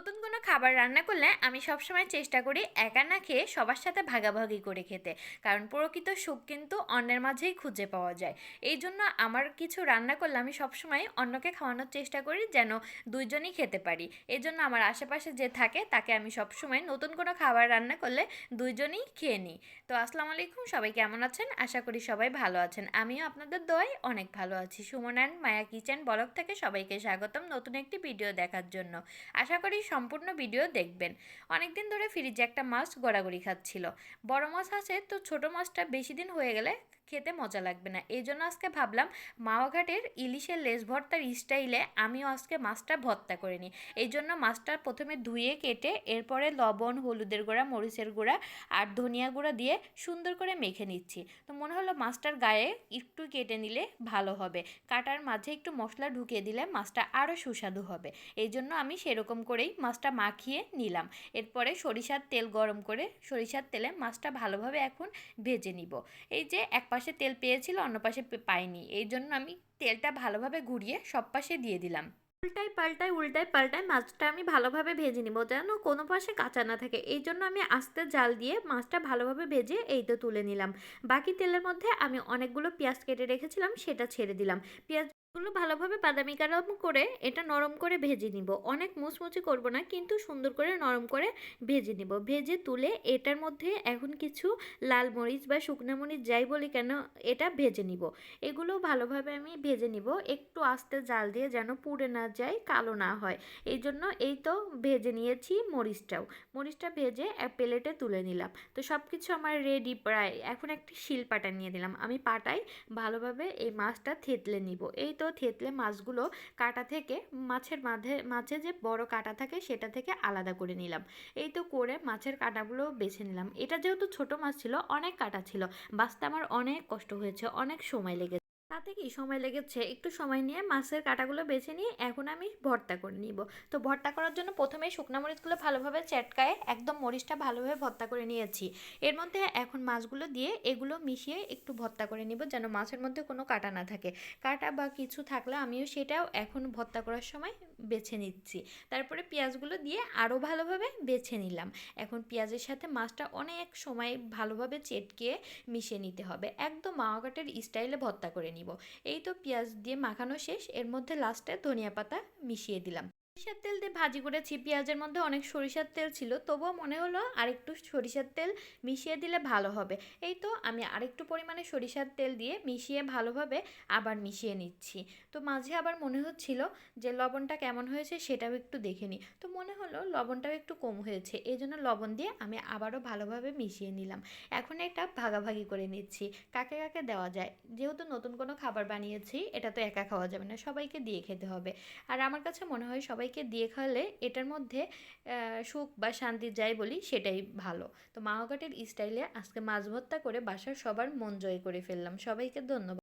নতুন কোনো খাবার রান্না করলে আমি সবসময় চেষ্টা করি একা না খেয়ে সবার সাথে ভাগাভাগি করে খেতে। কারণ প্রকৃত সুখ কিন্তু অন্যের মাঝেই খুঁজে পাওয়া যায়। এই জন্য আমার কিছু রান্না করলে আমি সবসময় অন্যকে খাওয়ানোর চেষ্টা করি যেন দুইজনই খেতে পারি। এই জন্য আমার আশেপাশে যে থাকে তাকে আমি সবসময় নতুন কোনো খাবার রান্না করলে দুইজনই খেয়ে নিই। তো আসসালামু আলাইকুম, সবাই কেমন আছেন? আশা করি সবাই ভালো আছেন। আমিও আপনাদের দোয়ায় অনেক ভালো আছি। Suman and Maya kitchen blog থেকে সবাইকে স্বাগতম নতুন একটি ভিডিও দেখার জন্য। আশা করি সম্পূর্ণ ভিডিও দেখবেন। অনেক দিন ধরে ফ্রিজে একটা মাছ গড়াগড়ি খাচ্ছিল। বড় মাছ আছে, তো ছোট মাছটা বেশি দিন হয়ে গেলে খেতে মজা লাগবে না। এই জন্য আজকে ভাবলাম মাওয়াঘাটের ইলিশের লেস ভর্তার স্টাইলে আমিও আজকে মাছটা ভর্তা করে নিই। এই জন্য মাছটা প্রথমে ধুয়ে কেটে এরপরে লবণ, হলুদের গুঁড়া, মরিচের গুঁড়া আর ধনিয়া গুঁড়া দিয়ে সুন্দর করে মেখে নিচ্ছি। তো মনে হলো মাছটার গায়ে একটু কেটে নিলে ভালো হবে। কাটার মাঝে একটু মশলা ঢুকিয়ে দিলে মাছটা আরও সুস্বাদু হবে। এই জন্য আমি সেরকম করেই মাছটা মাখিয়ে নিলাম। এরপরে সরিষার তেল গরম করে সরিষার তেলে মাছটা ভালোভাবে এখন ভেজে নিব। এই যে এক পাশে তেল পেয়েছিল, অন্য পাশে পাইনি। এই জন্য আমি তেলটা ভালোভাবে ঘুরিয়ে সব পাশে দিয়ে দিলাম। উল্টাই পাল্টাই উল্টাই পাল্টাই মাছটা আমি ভালোভাবে ভেজে নিব যেন কোনো পাশে কাঁচা না থাকে। এই জন্য আমি আস্তে জাল দিয়ে মাছটা ভালোভাবে ভেজে এই তো তুলে নিলাম। বাকি তেলের মধ্যে আমি অনেকগুলো পেঁয়াজ কেটে রেখেছিলাম, সেটা ছেড়ে দিলাম। পেঁয়াজগুলো ভালোভাবে বাদামি কালাম করে এটা নরম করে ভেজে নিব। অনেক মুচমুচি করব না, কিন্তু সুন্দর করে নরম করে ভেজে নিব। ভেজে তুলে এটার মধ্যে এখন কিছু লাল মরিচ বা শুকনো মরিচ যাই বলি কেন, এটা ভেজে নিব। এগুলো ভালোভাবে আমি ভেজে নিব। একটু আস্তে জাল দিয়ে যেন পুড়ে না যায়, কালো না হয়। এই জন্য এই তো ভেজে নিয়েছি মরিচটাও। মরিচটা ভেজে প্লেটে তুলে নিলাম। তো সব কিছু আমার রেডি প্রায়। এখন একটি শিল পাটা নিয়ে দিলাম আমি পাটায় ভালোভাবে এই মাছটা থেতলে নিব। এই তো থেতলে মাছগুলো কাটা থেকে মাছের মাঝে মাছে যে বড় কাটা থাকে সেটা থেকে আলাদা করে নিলাম। এই তো করে মাছের কাটাগুলো বেছে নিলাম। এটা যেহেতু ছোট মাছ ছিল, অনেক কাটা ছিল। বাঁচতে আমার অনেক কষ্ট হয়েছে, অনেক সময় লেগেছে। তাতে কি সময় লেগেছে? একটু সময় নিয়ে মাছের কাটাগুলো বেছে নিয়ে এখন আমি ভর্তা করে নিব। তো ভর্তা করার জন্য প্রথমে শুকনো মরিচগুলো ভালোভাবে চেটকায় একদম মরিচটা ভালোভাবে ভর্তা করে নিয়েছি। এর মধ্যে এখন মাছগুলো দিয়ে এগুলো মিশিয়ে একটু ভর্তা করে নিব যেন মাছের মধ্যে কোনো কাটা না থাকে। কাটা বা কিছু থাকলে আমিও সেটাও এখন ভর্তা করার সময় বেছে নিচ্ছি। তারপরে পেঁয়াজগুলো দিয়ে আরও ভালোভাবে বেছে নিলাম। এখন পেঁয়াজের সাথে মাছটা অনেক সময় ভালোভাবে চেটকে মিশিয়ে নিতে হবে। একদম মাওয়াঘাটের স্টাইলে ভর্তা করে নিব। এই তো পেঁয়াজ দিয়ে মাখানো শেষ। এর মধ্যে লাস্টে ধনিয়া পাতা মিশিয়ে দিলাম। সরিষার তেল দিয়ে ভাজি করেছি। পেঁয়াজের মধ্যে অনেক সরিষার তেল ছিল, তবুও মনে হলো আরেকটু সরিষার তেল মিশিয়ে দিলে ভালো হবে। এই তো আমি আরেকটু পরিমাণে সরিষার তেল দিয়ে মিশিয়ে ভালোভাবে আবার মিশিয়ে নিচ্ছি। তো মাঝে আবার মনে হচ্ছিল যে লবণটা কেমন হয়েছে সেটাও একটু দেখে নিই তো মনে হলো লবণটাও একটু কম হয়েছে, এই জন্য লবণ দিয়ে আমি আবারও ভালোভাবে মিশিয়ে নিলাম। এখন এটা ভাগাভাগি করে নিচ্ছি, কাকে কাকে দেওয়া যায়। যেহেতু নতুন কোনো খাবার বানিয়েছি, এটা তো একা খাওয়া যাবে না, সবাইকে দিয়ে খেতে হবে। আর আমার কাছে মনে হয় সবাইকে দিয়ে খাওয়ালে এটার মধ্যে সুখ বা শান্তি যাই বলি সেটাই ভালো। তো মাওঘাটের স্টাইলে আজকে মাছ ভর্তা করে বাসার সবার মন জয় করে ফেললাম। সবাইকে ধন্যবাদ।